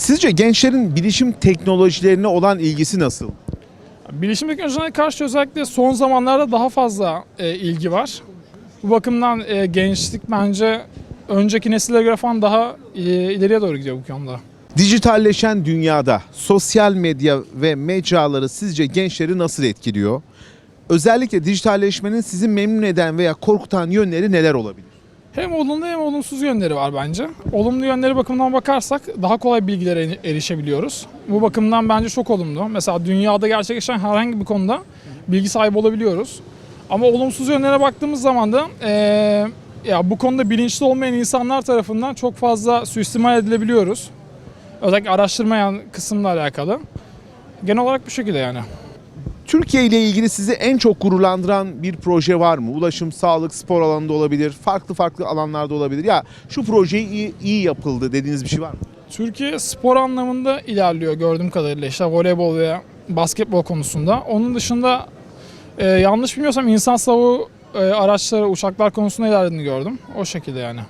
Sizce gençlerin bilişim teknolojilerine olan ilgisi nasıl? Bilişim teknolojilerine karşı özellikle son zamanlarda daha fazla e, ilgi var. Bu bakımdan e, gençlik bence önceki nesillere göre falan daha e, ileriye doğru gidiyor bu konuda. Dijitalleşen dünyada sosyal medya ve mecraları sizce gençleri nasıl etkiliyor? Özellikle dijitalleşmenin sizi memnun eden veya korkutan yönleri neler olabilir? Hem olumlu hem olumsuz yönleri var bence. Olumlu yönleri bakımından bakarsak daha kolay bilgilere eri- erişebiliyoruz. Bu bakımdan bence çok olumlu. Mesela dünyada gerçekleşen herhangi bir konuda bilgi sahibi olabiliyoruz. Ama olumsuz yönlere baktığımız zaman da eee, ya bu konuda bilinçli olmayan insanlar tarafından çok fazla suistimal edilebiliyoruz. Özellikle araştırmayan kısımla alakalı. Genel olarak bu şekilde yani. Türkiye ile ilgili sizi en çok gururlandıran bir proje var mı? Ulaşım, sağlık, spor alanında olabilir, farklı farklı alanlarda olabilir. Ya şu proje iyi, iyi yapıldı dediğiniz bir şey var mı? Türkiye spor anlamında ilerliyor gördüğüm kadarıyla işte voleybol veya basketbol konusunda. Onun dışında e, yanlış bilmiyorsam insan savu e, araçları, uçaklar konusunda ilerlediğini gördüm. O şekilde yani.